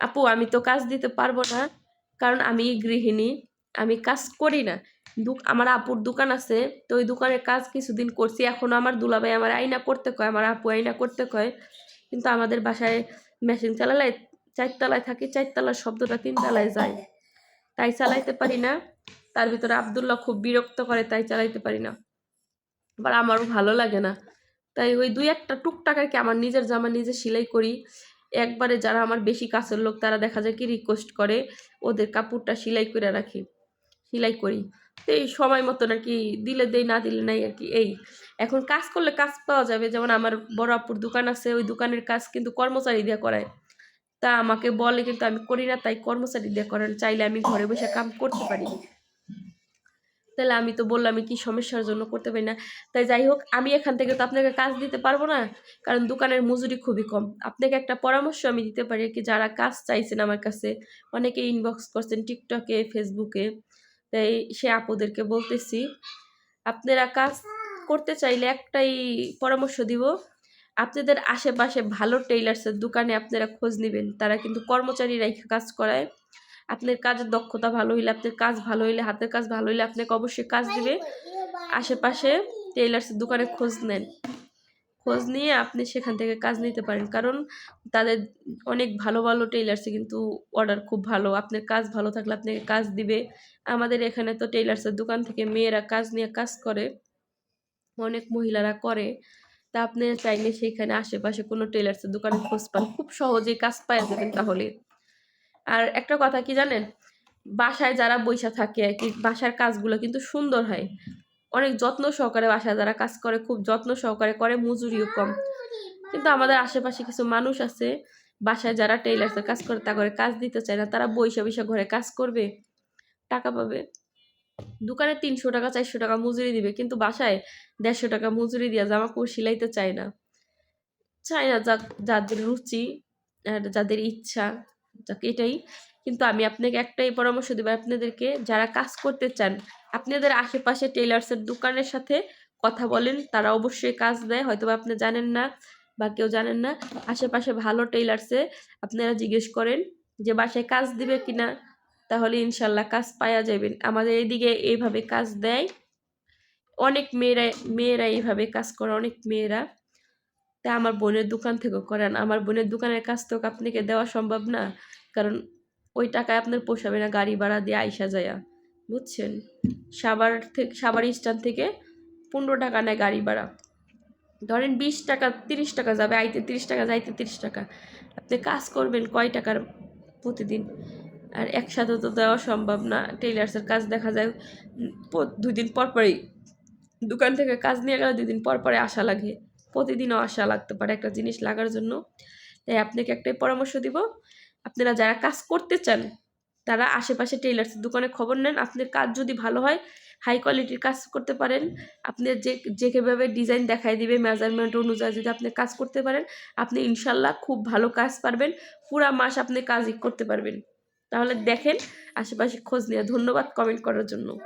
আপু, আমি তো কাজ দিতে পারব না, কারণ আমি গৃহিণী, আমি কাজ করি না। আমার আপুর দোকান আছে, তো ওই দোকানের কাজ কিছুদিন করছি এখনও আমার দুলাভাই আমার আইনা করতে কয়, আমার আপু আইনা করতে কয়, কিন্তু আমাদের বাসায় মেশিন চালালে চারতলায় থাকি, চারতলার শব্দটা তিনতলায় যায়। তাই চালাইতে পারি না, তার ভিতরে আবদুল্লাহ খুব বিরক্ত করে, তাই চালাইতে পারি না। আবার আমারও ভালো লাগে না। তাই ওই দুই একটা টুকটাক আর কি, আমার নিজের জামা নিজে সেলাই করি একবারে যারা আমার বেশি কাছের লোক, তারা দেখা যায় কি রিকোয়েস্ট করে, ওদের কাপড়টা সেলাই করে রাখি। সেলাই করি। তো এই সময় মতন আর কি দিলে দেই, না দিলে নাই আর কি। এই, এখন কাজ করলে কাজ পাওয়া যাবে। যেমন আমার বড় আপুর দোকান আছে, ওই দোকানের কাজ কিন্তু কর্মচারী দিয়ে করায়। তা আমাকে বলে কিন্তু আমি করি না, তাই কর্মচারী দিয়ে করেন। চাইলে আমি ঘরে বসে কাম করতে পারি। তাহলে আমি তো বললাম আমি কি সমস্যার জন্য করতে পারি না। তাই যাই হোক, আমি এখান থেকে তো আপনাকে কাজ দিতে পারব না, কারণ দোকানের মজুরি খুবই কম। আপনাকে একটা পরামর্শ আমি দিতে পারি কি, যারা কাজ চাইছেন আমার কাছে, অনেকে ইনবক্স করছেন টিকটকে ফেসবুকে তাই সে আপুদেরকে বলতেছি, আপনারা কাজ করতে চাইলে একটাই পরামর্শ দিব, আপনাদের আশেপাশে ভালো টেইলার্সের দোকানে আপনারা খোঁজ নেবেন, তারা কিন্তু কর্মচারী রেখে কাজ করায়। আপনার কাজের দক্ষতা ভালো হইলে আপনার কাজ ভালো হইলে হাতের কাজ ভালো হইলে আপনাকে অবশ্যই কাজ দিবে। আশেপাশে টেইলার্সের দোকানে খোঁজ নেন। খোঁজ নিয়ে আপনি সেখান থেকে কাজ নিতে পারেন। কারণ তাদের অনেক ভালো ভালো টেইলার্সে কিন্তু অর্ডার খুব ভালো। আপনার কাজ ভালো থাকলে আপনাকে কাজ দিবে। আমাদের এখানে তো টেইলার্সের দোকান থেকে মেয়েরা কাজ নিয়ে কাজ করে। অনেক মহিলারা করে। তা আপনি চাইলে সেইখানে আশেপাশে কোনো টেলার্সের দোকানে খোঁজ পান। খুব সহজেই কাজ পাওয়া যাবেন তাহলে। আর একটা কথা কি জানেন? বাসায় যারা বৈশা থাকে আর কি, বাসার কাজগুলো কিন্তু সুন্দর হয়। অনেক যত্ন সহকারে বাসায় যারা কাজ করে, খুব যত্ন সহকারে করে, মজুরিও কম। কিন্তু আমাদের আশেপাশে কিছু মানুষ আছে, বাসায় যারা টেইলার্সের কাজ করে, তা করে কাজ দিতে চায় না, তারা বৈশা বৈশা ঘরে কাজ করবে, টাকা পাবে। দোকানে তিনশো টাকা, চারশো টাকা মজুরি দিবে, কিন্তু বাসায় দেড়শো টাকা মজুরি দিয়ে জামা কাপড় সিলাইতে চায় না। চায় না যাদের রুচি আর যাদের ইচ্ছা। এটাই। কিন্তু আমি আপনাকে একটাই পরামর্শ দেবো, আপনাদেরকে যারা কাজ করতে চান, আপনাদের আশেপাশে টেইলার্সের দোকানের সাথে কথা বলেন, তারা অবশ্যই কাজ দেয়। হয়তো আপনি জানেন না বা কেউ জানেন না, আশেপাশে ভালো টেইলার্সে আপনারা জিজ্ঞেস করেন যে, বাসায় কাজ দিবে কিনা? তাহলে ইনশাল্লাহ কাজ পাওয়া যাবেন আমাদের এদিকে এইভাবে কাজ দেয়। অনেক মেয়েরা মেয়েরা এইভাবে কাজ করে, অনেক মেয়েরা। তা আমার বোনের দোকান থেকেও করেন। আমার বোনের দোকানের কাজ তো আপনাকে দেওয়া সম্ভব না। কারণ ওই টাকায় আপনার পোষাবে না গাড়ি ভাড়া দিয়ে আইসা যায়া। বুঝছেন? সাবার থেকে সাবার স্ট্যান্ড থেকে পনেরো টাকা নেয় গাড়ি ভাড়া। ধরেন বিশ টাকা তিরিশ টাকা যাবে আইতে তিরিশ টাকা যাইতে তিরিশ টাকা। আপনি কাজ করবেন কয় টাকার প্রতিদিন? আর একসাথে তো দেওয়া সম্ভব না। টেইলার্সের কাজ দেখা যায় উম, প- দুই দিন পর পরই। দোকান থেকে কাজ নিয়ে গেলে দুই দিন পর পরে আসা লাগে। প্রতিদিনও আশা লাগতে পারে একটা জিনিস লাগার জন্য। তাই আপনাকে একটাই পরামর্শ দিব, আপনারা যারা কাজ করতে চান, তারা আশেপাশে টেইলার্সের দোকানে খবর নেন আপনার কাজ যদি ভালো হয় হাই কোয়ালিটির কাজ করতে পারেন। আপনি যে যেভাবে ডিজাইন দেখাই দিবে মেজারমেন্ট অনুযায়ী যদি আপনি কাজ করতে পারেন, আপনি ইনশাল্লাহ খুব ভালো কাজ পারবেন, পুরা মাস আপনি কাজই করতে পারবেন। তাহলে দেখেন, আশেপাশে খোঁজ নিয়ে, ধন্যবাদ কমেন্ট করার জন্য।